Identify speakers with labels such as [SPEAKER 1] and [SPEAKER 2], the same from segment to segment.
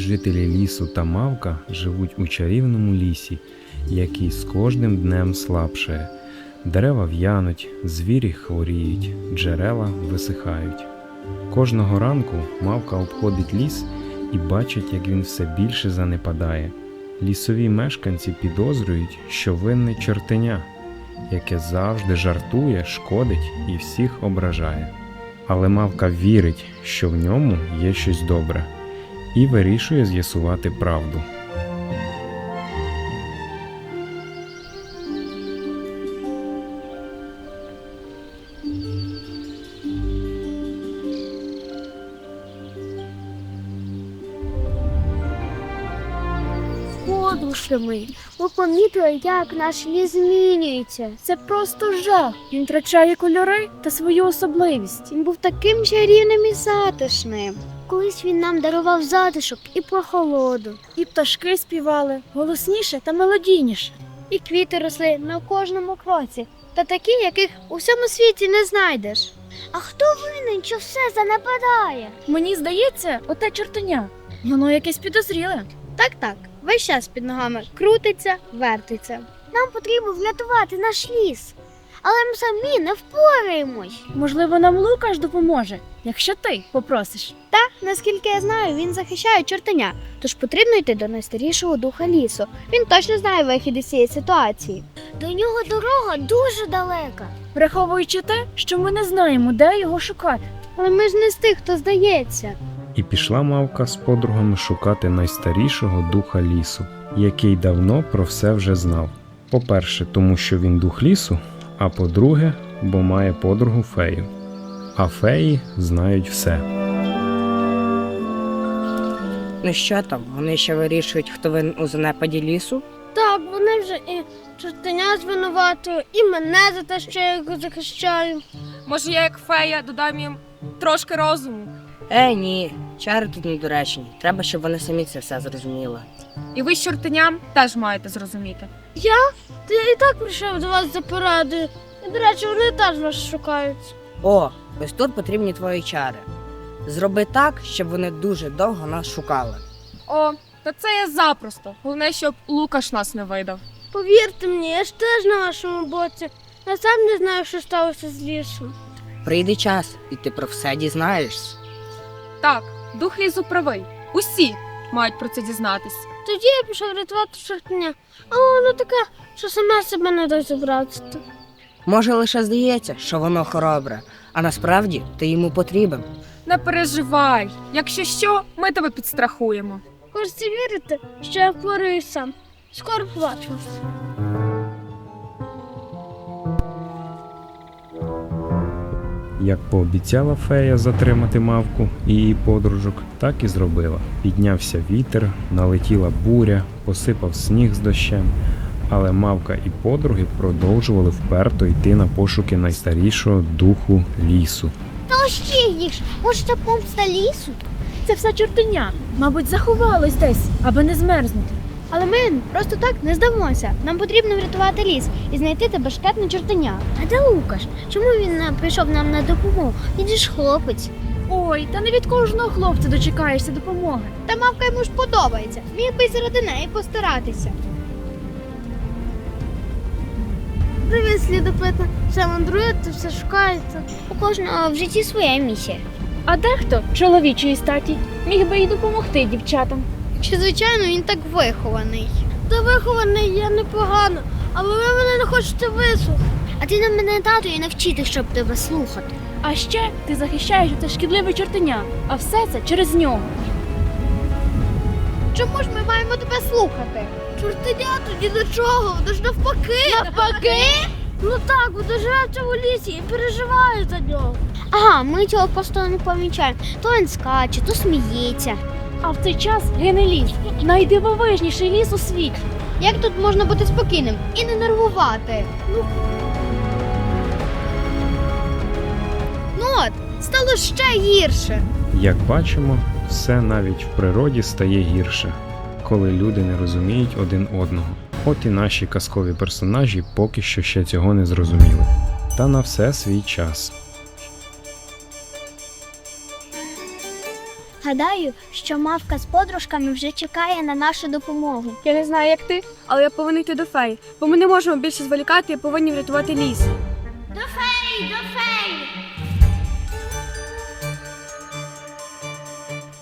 [SPEAKER 1] Жителі лісу та мавка живуть у чарівному лісі, який з кожним днем слабшає. Дерева в'януть, звірі хворіють, джерела висихають. Кожного ранку мавка обходить ліс і бачить, як він все більше занепадає. Лісові мешканці підозрюють, що винне чортеня, яке завжди жартує, шкодить і всіх ображає. Але мавка вірить, що в ньому є щось добре, і вирішує з'ясувати правду.
[SPEAKER 2] Подушами. Ми помітили, як наш ліс змінюється. Це просто жах. Він втрачає кольори та свою особливість. Він був таким чарівним і затишним. Колись він нам дарував затишок і прохолоду. І пташки співали голосніше та мелодійніше. І квіти росли на кожному кроці, та такі, яких у всьому світі не знайдеш. А хто винен, що все занепадає?
[SPEAKER 3] Мені здається, оте чортеня. Воно якесь підозріле.
[SPEAKER 2] Так, так, весь час під ногами крутиться, вертиться. Нам потрібно врятувати наш ліс, але ми самі не впораємось.
[SPEAKER 3] Можливо, нам Лукаш допоможе, якщо ти попросиш.
[SPEAKER 2] Та, наскільки я знаю, він захищає чортеня, тож потрібно йти до найстарішого духа лісу. Він точно знає вихід із цієї ситуації. До нього дорога дуже далека.
[SPEAKER 3] Враховуючи те, що ми не знаємо, де його шукати.
[SPEAKER 2] Але ми ж не з тих, хто здається.
[SPEAKER 1] І пішла мавка з подругами шукати найстарішого духа лісу, який давно про все вже знав. По-перше, тому що він дух лісу, а по-друге, бо має подругу фею. А феї знають все.
[SPEAKER 4] Ну що там? Вони ще вирішують, хто винен у занепаді лісу?
[SPEAKER 2] Так, вони вже і чортеня звинуватили, і мене за те, що я його захищаю.
[SPEAKER 5] Може, я як фея додам їм трошки розуму.
[SPEAKER 4] Е, ні, чари тут недоречні. Треба, щоб вони самі це все зрозуміли.
[SPEAKER 5] І ви з чортеням теж маєте зрозуміти.
[SPEAKER 2] Та я і так прийшов до вас за порадою. І, до речі, вони теж вас шукають.
[SPEAKER 4] О, ось тут потрібні твої чари. Зроби так, щоб вони дуже довго нас шукали.
[SPEAKER 5] О, та це я запросто. Головне, щоб Лукаш нас не видав.
[SPEAKER 2] Повірте мені, я ж теж на вашому боці. Я сам не знаю, що сталося з лісом.
[SPEAKER 4] Прийде час, і ти про все дізнаєшся.
[SPEAKER 5] Так, дух лісу правий. Усі мають про це дізнатись.
[SPEAKER 2] Тоді я пішов рятувати чортеня, але воно таке, що саме себе не дасть забрати.
[SPEAKER 4] Може, лише здається, що воно хоробре, а насправді ти йому потрібен.
[SPEAKER 5] Не переживай. Якщо що, ми тебе підстрахуємо.
[SPEAKER 2] Хочете вірити, що я впораюсь сам. Скоро побачимось.
[SPEAKER 1] Як пообіцяла фея затримати мавку і її подружок, так і зробила. Піднявся вітер, налетіла буря, посипав сніг з дощем, але мавка і подруги продовжували вперто йти на пошуки найстарішого духу лісу.
[SPEAKER 2] Та ще їх може це помста лісу?
[SPEAKER 3] Це все чортеня. Мабуть, заховалось десь, аби не змерзнути.
[SPEAKER 2] Але ми просто так не здамося. Нам потрібно врятувати ліс і знайти те башкетне чортеня. А де Лукаш? Чому він не прийшов нам на допомогу? Він же ж хлопець.
[SPEAKER 3] Ой, та не від кожного хлопця дочекаєшся допомоги.
[SPEAKER 2] Та мавка йому ж подобається. Міг би й заради неї постаратися. Привіт, слідопита. Все мандруєте, все шукаєте. У кожного в житті своя місія.
[SPEAKER 3] А дехто чоловічої статі міг би й допомогти дівчатам.
[SPEAKER 2] Чи звичайно він так вихований? Та вихований я непогано, але ви мене не хочете вислухати. А ти на мене тату і навчити, щоб тебе слухати.
[SPEAKER 3] А ще ти захищаєш це шкідливе чортеня, а все це через нього.
[SPEAKER 2] Чому ж ми маємо тебе слухати? Чортеня тоді до чого? Воно ж навпаки. Навпаки? Ну так, воно живе в цьому лісі і переживає за нього. Ага, ми цього просто не помічаємо. То він скаче, то сміється.
[SPEAKER 3] А в цей час гине ліс, найдивовижніший ліс у світі.
[SPEAKER 2] Як тут можна бути спокійним і не нервувати? Ну, ну от, стало ще гірше.
[SPEAKER 1] Як бачимо, все навіть в природі стає гірше, коли люди не розуміють один одного. От і наші казкові персонажі поки що ще цього не зрозуміли. Та на все свій час.
[SPEAKER 2] Гадаю, що мавка з подружками вже чекає на нашу допомогу.
[SPEAKER 5] Я не знаю, як ти, але я повинен йти до феї, бо ми не можемо більше зволікати і повинні врятувати ліс.
[SPEAKER 2] До феї, до феї!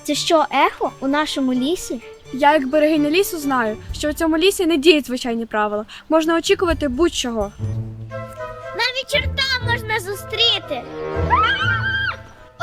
[SPEAKER 2] Це що, ехо у нашому лісі?
[SPEAKER 5] Я, як берегиня лісу, знаю, що у цьому лісі не діють звичайні правила. Можна очікувати будь-чого.
[SPEAKER 2] Навіть черта можна зустріти.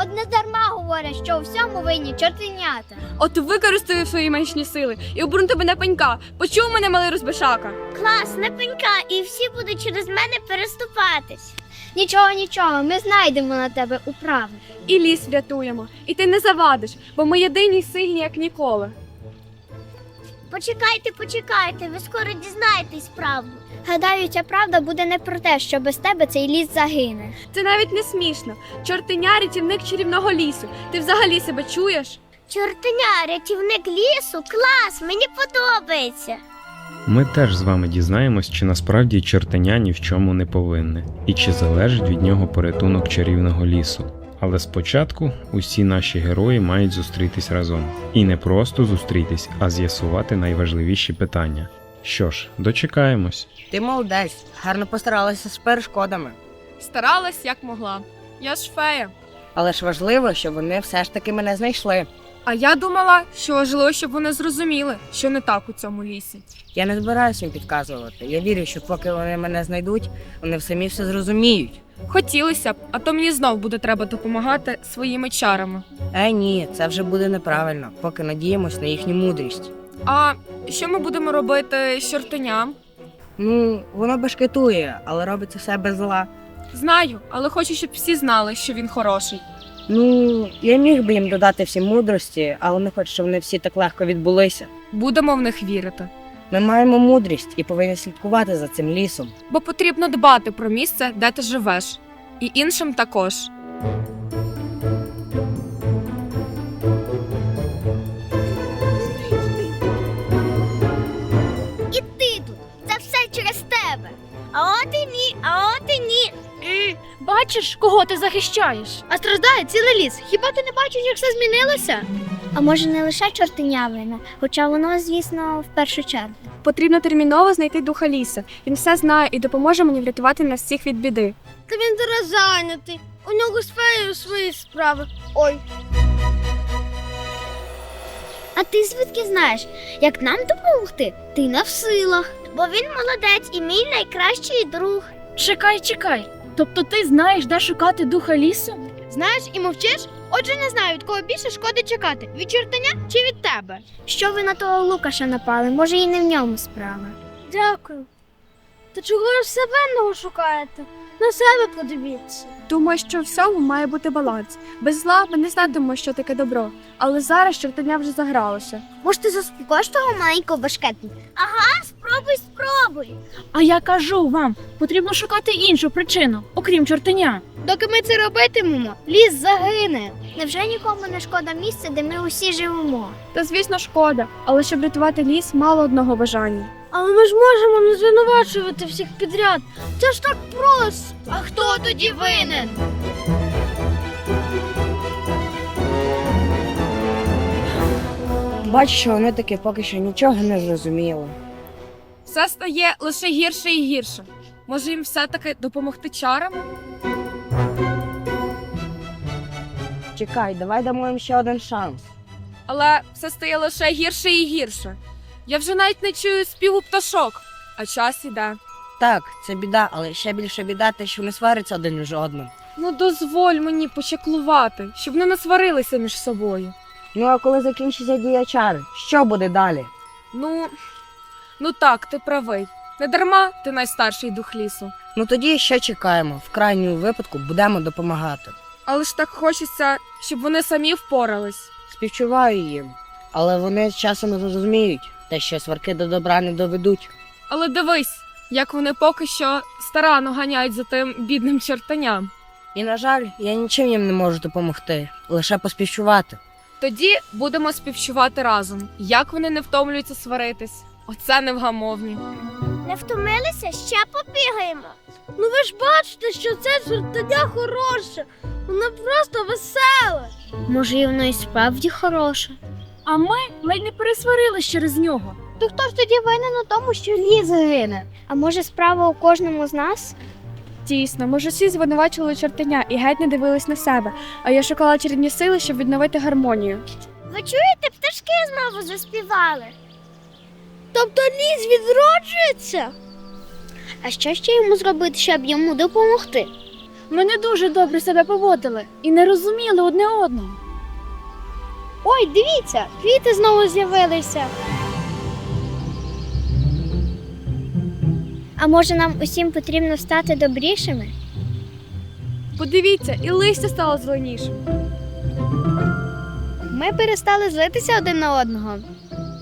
[SPEAKER 2] Одне дарма говорять, що у всьому винні чортенята.
[SPEAKER 5] От використаю свої меншні сили і обрун тебе на пенька. Почув мене, малий розбишака.
[SPEAKER 2] Клас, не пенька, і всі будуть через мене переступатись. Нічого, нічого, ми знайдемо на тебе управи.
[SPEAKER 5] І ліс врятуємо. І ти не завадиш, бо ми єдині сильні, як ніколи.
[SPEAKER 2] Почекайте, почекайте, ви скоро дізнаєтесь правду. Гадаю, ця правда буде не про те, що без тебе цей ліс загине.
[SPEAKER 5] Це навіть не смішно. Чортеня рятівник чарівного лісу. Ти взагалі себе чуєш?
[SPEAKER 2] Чортеня, рятівник лісу, клас, мені подобається.
[SPEAKER 1] Ми теж з вами дізнаємось, чи насправді чортеня ні в чому не повинне, і чи залежить від нього порятунок чарівного лісу. Але спочатку усі наші герої мають зустрітись разом. І не просто зустрітись, а з'ясувати найважливіші питання. Що ж, дочекаємось.
[SPEAKER 4] Ти молодець, гарно постаралася з перешкодами.
[SPEAKER 5] Старалась як могла. Я ж фея.
[SPEAKER 4] Але ж важливо, щоб вони все ж таки мене знайшли.
[SPEAKER 5] А я думала, що важливо, щоб вони зрозуміли, що не так у цьому лісі.
[SPEAKER 4] Я не збираюся їм підказувати. Я вірю, що поки вони мене знайдуть, вони самі все зрозуміють.
[SPEAKER 5] Хотілося б, а то мені знов буде треба допомагати своїми чарами.
[SPEAKER 4] Е, ні, це вже буде неправильно, поки надіємось на їхню мудрість.
[SPEAKER 5] А що ми будемо робити з чортеням?
[SPEAKER 4] Ну, воно бешкетує, але робить це все без зла.
[SPEAKER 5] Знаю, але хочу, щоб всі знали, що він хороший.
[SPEAKER 4] Ну, я міг би їм додати всі мудрості, але не хочу, щоб вони всі так легко відбулися.
[SPEAKER 5] Будемо в них вірити.
[SPEAKER 4] Ми маємо мудрість і повинні слідкувати за цим лісом.
[SPEAKER 5] Бо потрібно дбати про місце, де ти живеш, і іншим також.
[SPEAKER 2] І ти тут. Це все через тебе. А от і ні, а от.
[SPEAKER 3] Бачиш, кого ти захищаєш?
[SPEAKER 2] А страждає цілий ліс. Хіба ти не бачиш, як все змінилося? А може не лише чортеня вина, хоча воно, звісно, в першу чергу.
[SPEAKER 5] Потрібно терміново знайти духа лісу. Він все знає і допоможе мені врятувати нас всіх від біди.
[SPEAKER 2] Та він зараз зайнятий. У нього з феєю свої справи. Ой. А ти звідки знаєш, як нам допомогти? Ти не в силах. Бо він молодець і мій найкращий друг.
[SPEAKER 3] Чекай, чекай. Тобто ти знаєш, де шукати духа лісу?
[SPEAKER 2] Знаєш і мовчиш? Отже, не знаю, від кого більше шкоди чекати: від чортаня чи від тебе. Що ви на того Лукаша напали? Може, і не в ньому справа. Дякую. Та чого ж себе винного шукаєте? На себе подивіться.
[SPEAKER 5] Думаю, що в всьому має бути баланс. Без зла ми не знатимемо, що таке добро. Але зараз чортеня вже загралося.
[SPEAKER 2] Може, ти заспокоїш того маленького башкетника? Ага, спробуй, спробуй.
[SPEAKER 3] А я кажу вам, потрібно шукати іншу причину, окрім чортеня.
[SPEAKER 2] Доки ми це робитимемо, ліс загине. Невже нікому не шкода місця, де ми усі живемо?
[SPEAKER 5] Та звісно, шкода, але щоб рятувати ліс, мало одного бажання.
[SPEAKER 2] Але ми ж можемо не звинувачувати всіх підряд. Це ж так просто. А хто тоді винен?
[SPEAKER 4] Бачу, що вони таки поки що нічого не зрозуміли.
[SPEAKER 5] Все стає лише гірше і гірше. Може їм все-таки допомогти чарами?
[SPEAKER 4] Чекай, давай дамо їм ще один шанс.
[SPEAKER 5] Але все стає лише гірше і гірше. Я вже навіть не чую співу пташок, а час іде.
[SPEAKER 4] Так, це біда, але ще більше біда те, що вони сваряться один між одним.
[SPEAKER 5] Ну дозволь мені почеклувати, щоб не насварилися між собою.
[SPEAKER 4] Ну а коли закінчиться дія чари, що буде далі?
[SPEAKER 5] Ну, ну так, ти правий. Не дарма ти найстарший дух лісу.
[SPEAKER 4] Ну тоді ще чекаємо. В крайньому випадку будемо допомагати.
[SPEAKER 5] Але ж так хочеться, щоб вони самі впорались.
[SPEAKER 4] Співчуваю їм, але вони з часом зрозуміють, те, що сварки до добра не доведуть.
[SPEAKER 5] Але дивись, як вони поки що старано ганяють за тим бідним чертаням.
[SPEAKER 4] І, на жаль, я нічим їм не можу допомогти, лише поспівчувати.
[SPEAKER 5] Тоді будемо співчувати разом. Як вони не втомлюються сваритись? Оце невгамовні.
[SPEAKER 2] Не втомилися? Ще побігаємо. Ну ви ж бачите, що це чортаня хороше. Воно просто веселе. Може, і воно і справді хороше.
[SPEAKER 3] А ми ледь не пересварились через нього.
[SPEAKER 2] То хто ж тоді винен у тому, що ліс гине? А може, справа у кожному з нас?
[SPEAKER 5] Дійсно, ми ж усі звинувачували чортеня і геть не дивились на себе, а я шукала чарівні сили, щоб відновити гармонію.
[SPEAKER 2] Ви чуєте, пташки знову заспівали. Тобто ліс відроджується? А що ще йому зробити, щоб йому допомогти?
[SPEAKER 3] Ми не дуже добре себе поводили і не розуміли одне одного.
[SPEAKER 2] Ой, дивіться, квіти знову з'явилися. А може нам усім потрібно стати добрішими?
[SPEAKER 5] Подивіться, і листя стало зеленішим.
[SPEAKER 2] Ми перестали злитися один на одного.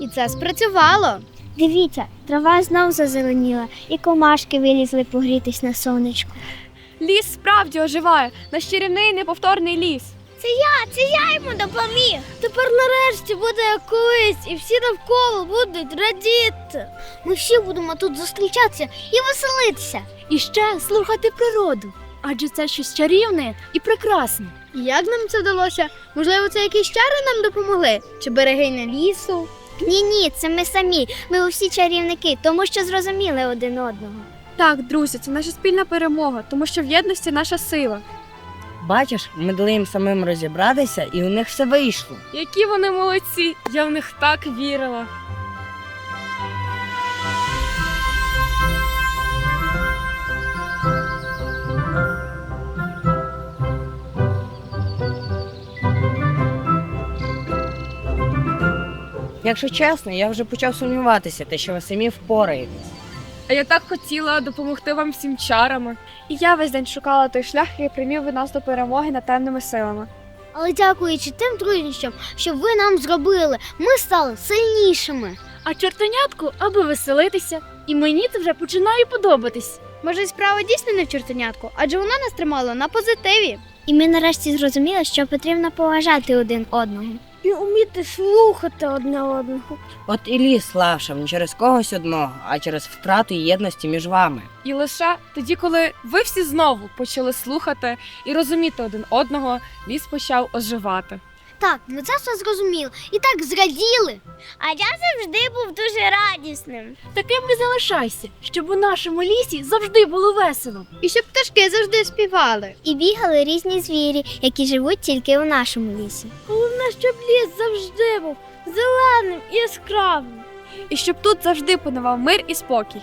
[SPEAKER 2] І це спрацювало. Дивіться, трава знов зазеленіла, і комашки вилізли погрітись на сонечку.
[SPEAKER 5] Ліс справді оживає, наш чарівний неповторний ліс.
[SPEAKER 2] Це я, це я йому допоміг. Тепер нарешті буде як колись, і всі навколо будуть радіти. Ми всі будемо тут зустрічатися і веселитися.
[SPEAKER 3] І ще слухати природу. Адже це щось чарівне і прекрасне.
[SPEAKER 2] Як нам це вдалося? Можливо, це якісь чари нам допомогли? Чи берегиня лісу? Ні, ні, це ми самі. Ми усі чарівники, тому що зрозуміли один одного.
[SPEAKER 5] Так, друзі, це наша спільна перемога, тому що в єдності наша сила.
[SPEAKER 4] Бачиш, ми дали їм самим розібратися, і у них все вийшло.
[SPEAKER 5] Які вони молодці! Я в них так вірила.
[SPEAKER 4] Якщо чесно, я вже почав сумніватися, те, що ви самі впораєтесь.
[SPEAKER 5] А я так хотіла допомогти вам всім чарами. І я весь день шукала той шлях, який примів би нас до перемоги над темними силами.
[SPEAKER 2] Але дякуючи тим труднощам, що ви нам зробили, ми стали сильнішими.
[SPEAKER 3] А чортенятку, аби веселитися. І мені це вже починає подобатись.
[SPEAKER 2] Може, справа дійсно не в чортенятку, адже вона нас тримала на позитиві. І ми нарешті зрозуміли, що потрібно поважати один одного. І вміти слухати одне одного.
[SPEAKER 4] От і ліс славшав не через когось одного, а через втрату єдності між вами.
[SPEAKER 5] І лише тоді, коли ви всі знову почали слухати і розуміти один одного, ліс почав оживати.
[SPEAKER 2] Так, ми це все зрозуміли і так зраділи. А я завжди був дуже радісним.
[SPEAKER 3] Таким і залишайся, щоб у нашому лісі завжди було весело.
[SPEAKER 2] І щоб пташки завжди співали. І бігали різні звірі, які живуть тільки у нашому лісі. Головне, щоб ліс завжди був зеленим і яскравим.
[SPEAKER 5] І щоб тут завжди панував мир і спокій.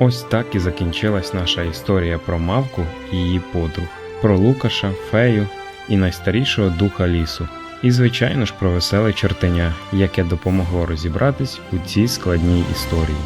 [SPEAKER 1] Ось так і закінчилась наша історія про мавку і її подруг, про Лукаша, фею і найстарішого духа лісу. І, звичайно ж, про веселе чортеня, яке допомогло розібратись у цій складній історії.